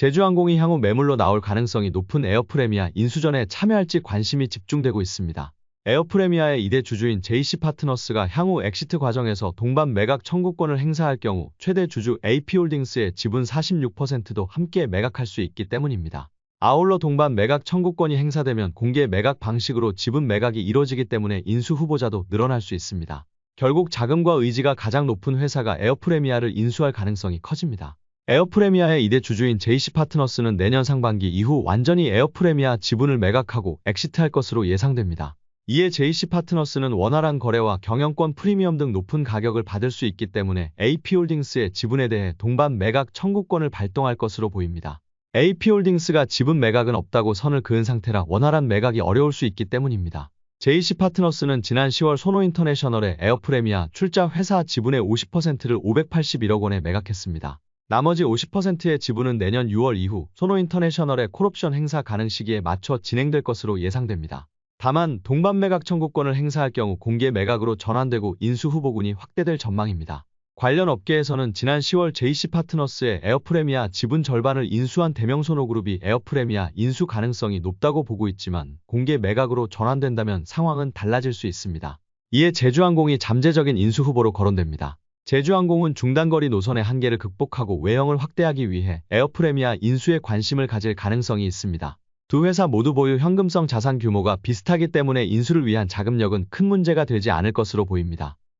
제주항공이 향후 매물로 나올 가능성이 높은 에어프레미아 인수전에 참여할지 관심이 집중되고 있습니다. 에어프레미아의 2대 주주인 JC 파트너스가 향후 엑시트 과정에서 동반 매각 청구권을 행사할 경우 최대 주주 AP홀딩스의 지분 46%도 함께 매각할 수 있기 때문입니다. 아울러 동반 매각 청구권이 행사되면 공개 매각 방식으로 지분 매각이 이뤄지기 때문에 인수 후보자도 늘어날 수 있습니다. 결국 자금과 의지가 가장 높은 회사가 에어프레미아를 인수할 가능성이 커집니다. 에어프레미아의 2대 주주인 JC 파트너스는 내년 상반기 이후 완전히 에어프레미아 지분을 매각하고 엑시트할 것으로 예상됩니다. 이에 JC 파트너스는 원활한 거래와 경영권 프리미엄 등 높은 가격을 받을 수 있기 때문에 AP홀딩스의 지분에 대해 동반 매각 청구권을 발동할 것으로 보입니다. AP홀딩스가 지분 매각은 없다고 선을 그은 상태라 원활한 매각이 어려울 수 있기 때문입니다. JC 파트너스는 지난 10월 소노인터내셔널의 에어프레미아 출자 회사 지분의 50%를 581억 원에 매각했습니다. 나머지 50%의 지분은 내년 6월 이후 소노인터내셔널의 콜옵션 행사 가능 시기에 맞춰 진행될 것으로 예상됩니다. 다만 동반 매각 청구권을 행사할 경우 공개 매각으로 전환되고 인수 후보군이 확대될 전망입니다. 관련 업계에서는 지난 10월 JC 파트너스의 에어프레미아 지분 절반을 인수한 대명 소노그룹이 에어프레미아 인수 가능성이 높다고 보고 있지만 공개 매각으로 전환된다면 상황은 달라질 수 있습니다. 이에 제주항공이 잠재적인 인수 후보로 거론됩니다. 제주항공은 중단거리 노선의 한계를 극복하고 외형을 확대하기 위해 에어프레미아 인수에 관심을 가질 가능성이 있습니다. 두 회사 모두 보유 현금성 자산 규모가 비슷하기 때문에 인수를 위한 자금력은 큰 문제가 되지 않을 것으로 보입니다.